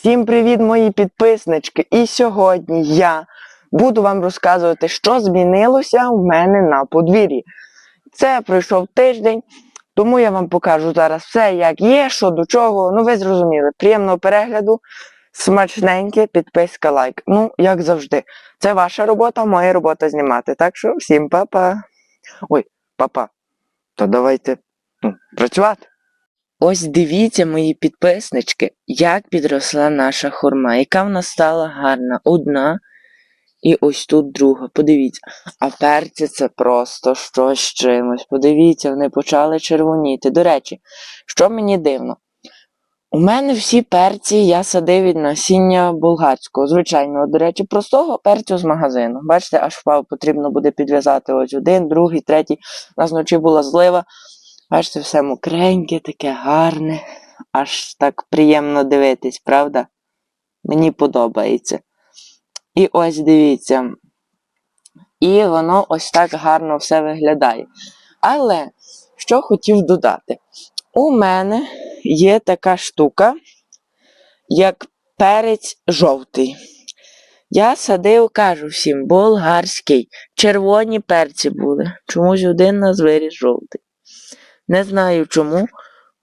Всім привіт, мої підписнички! І сьогодні я буду вам розказувати, що змінилося в мене на подвір'ї. Це пройшов тиждень, тому я вам покажу зараз все, як є, що до чого. Ну, ви зрозуміли. Приємного перегляду, смачненьке, підписка, лайк. Ну, як завжди. Це ваша робота, моя робота знімати. Так що всім па-па. Ой, папа. То давайте ну, працювати. Ось дивіться, мої підписнички, як підросла наша хурма, яка вона стала гарна. Одна і ось тут друга. Подивіться. А перці це просто щось чимось. Подивіться, вони почали червоніти. До речі, що мені дивно. У мене всі перці я садив від насіння болгарського, звичайного, до речі, простого перцю з магазину. Бачите, аж впав, потрібно буде підв'язати ось один, другий, третій. У нас вночі була злива. Бачите, все мокреньке, таке гарне, аж так приємно дивитись, правда? Мені подобається. І ось дивіться. І воно ось так гарно все виглядає. Але що хотів додати? У мене є така штука, як перець жовтий. Я садив, кажу всім, болгарський. Червоні перці були. Чомусь один нас жовтий. Не знаю чому.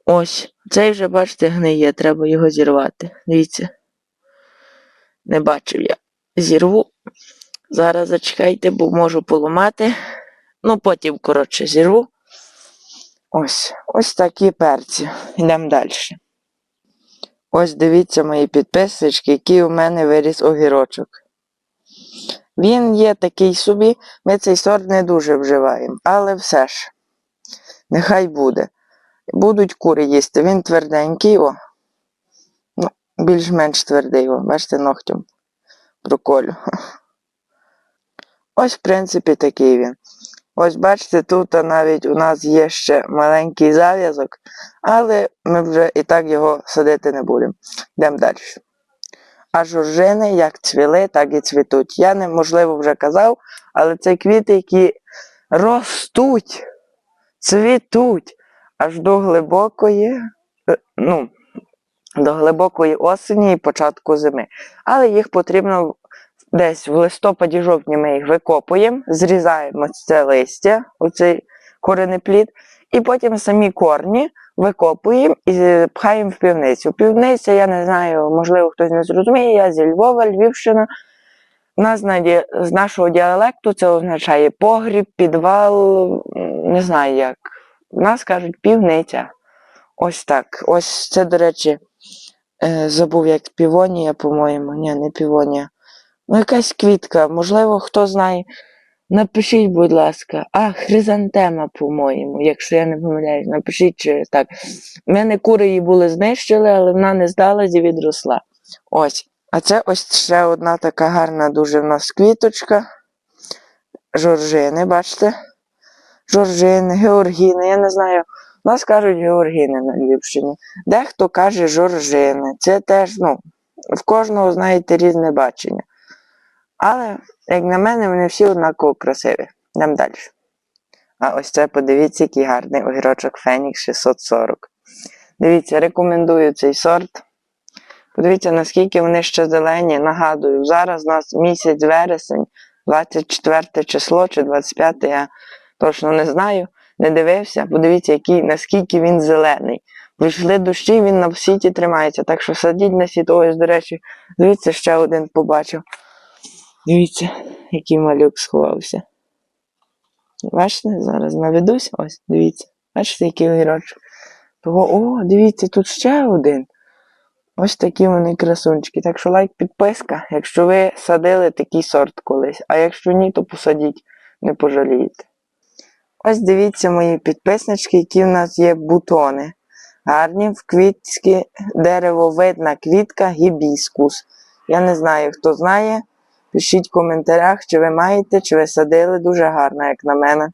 Ось, цей вже, бачите, гниє, треба його зірвати. Дивіться. Не бачив я. Зірву. Зараз зачекайте, бо можу поламати. Ну, потім, коротше, зірву. Ось, ось такі перці. Йдемо далі. Ось дивіться мої підписочки, який у мене виріс огірочок. Він є такий собі, ми цей сорт не дуже вживаємо, але все ж. Нехай буде. Будуть кури їсти. Він тверденький, о. Ну, більш-менш твердий, о. Бачите, ногтем проколю. Ось, в принципі, такий він. Ось, бачите, тут навіть у нас є ще маленький зав'язок, але ми вже і так його садити не будемо. Йдемо далі. А жоржини як цвіли, так і цвітуть. Я не, можливо, вже казав, але це квіти, які ростуть цвітуть аж до глибокої, е, ну, до глибокої осені і початку зими. Але їх потрібно десь в листопаді-жовтні ми їх викопуємо, зрізаємо це листя, оцей коренеплід, і потім самі корні викопуємо і пхаємо в півницю. Півниця, я не знаю, можливо, хтось не зрозуміє, я зі Львова, Львівщина. У нас на ді- з нашого діалекту це означає погріб, підвал, не знаю як. У нас кажуть півниця. Ось так. Ось це, до речі, е, забув як півонія, по-моєму. Ні, не півонія. Ну, якась квітка. Можливо, хто знає. Напишіть, будь ласка, а, хризантема, по-моєму, якщо я не помиляюсь, напишіть, чи так. У мене кури її були знищили, але вона не здалась і відросла. Ось. А це ось ще одна така гарна дуже в нас квіточка. Жоржини, бачите? Жоржини, георгіни, я не знаю. У нас кажуть георгіни на Львівщині. Дехто каже жоржини. Це теж, ну, в кожного, знаєте, різне бачення. Але, як на мене, вони всі однаково красиві. Йдемо далі. А ось це подивіться, який гарний огірочок Фенікс 640. Дивіться, рекомендую цей сорт. Подивіться, наскільки вони ще зелені. Нагадую, зараз у нас місяць вересень, 24 число чи 25, я точно не знаю, не дивився. Подивіться, який, наскільки він зелений. Прийшли дощі, він на сіті тримається. Так що садіть на сіт. Ось, до речі, дивіться, ще один побачив. Дивіться, який малюк сховався. Бачите, зараз наведусь. Ось, дивіться. Бачите, який огірочок. Того, о, дивіться, тут ще один. Ось такі вони красунчики. Так що лайк, підписка, якщо ви садили такий сорт колись, а якщо ні, то посадіть, не пожалієте. Ось дивіться мої підписнички, які в нас є бутони. Гарні в квітські деревовидна квітка гібіскус. Я не знаю, хто знає. Пишіть в коментарях, чи ви маєте, чи ви садили дуже гарно, як на мене.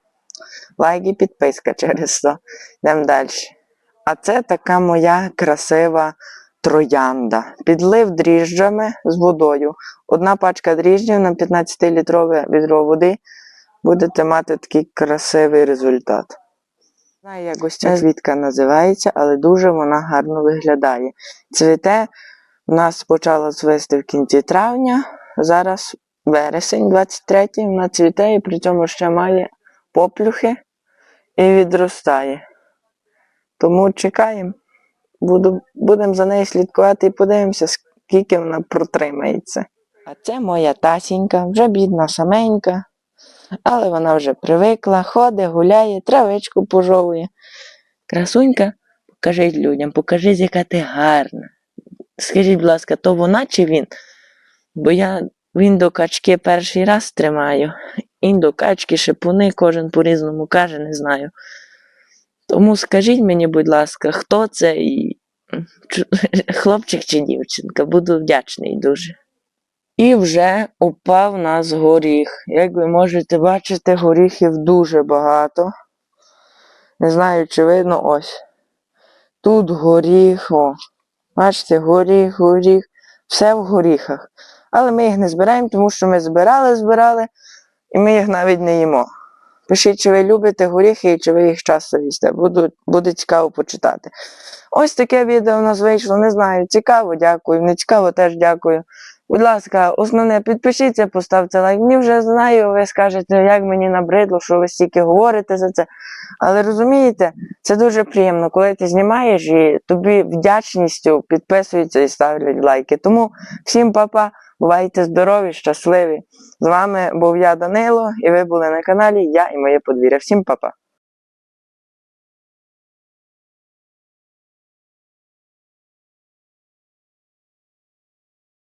Лайк і підписка через то. Йдемо далі. А це така моя красива троянда. Підлив дріжджами з водою. Одна пачка дріжджів на 15-літрове відро води. Будете мати такий красивий результат. Не знаю, як ось ця квітка називається, але дуже вона гарно виглядає. Цвіте У нас почало цвісти в кінці травня, зараз вересень 23 вона цвіте і при цьому ще має поплюхи і відростає. Тому чекаємо. Буду, будемо за нею слідкувати і подивимося, скільки вона протримається. А це моя тасінька, вже бідна саменька, але вона вже привикла, ходить, гуляє, травичку пожовує. Красунька, покажіть людям, покажіть, яка ти гарна. Скажіть, будь ласка, то вона чи він? Бо я він до качки перший раз тримаю, і до качки шипуни кожен по-різному каже, не знаю. Тому скажіть мені, будь ласка, хто це і хлопчик чи дівчинка, буду вдячний дуже. І вже упав нас горіх. Як ви можете бачити, горіхів дуже багато. Не знаю, чи видно ось. Тут горіх, о. Бачите, горіх, горіх, все в горіхах. Але ми їх не збираємо, тому що ми збирали, збирали, і ми їх навіть не їмо. Пишіть, чи ви любите горіхи і чи ви їх часто їсте. Буду, буде цікаво почитати. Ось таке відео у нас вийшло. Не знаю, цікаво, дякую. Не цікаво, теж дякую. Будь ласка, основне, підпишіться, поставте лайк. Мені вже знаю, ви скажете, як мені набридло, що ви стільки говорите за це. Але розумієте, це дуже приємно, коли ти знімаєш і тобі вдячністю підписуються і ставлять лайки. Тому всім папа, бувайте здорові, щасливі. З вами був я Данило, і ви були на каналі Я і моє подвір'я. Всім папа.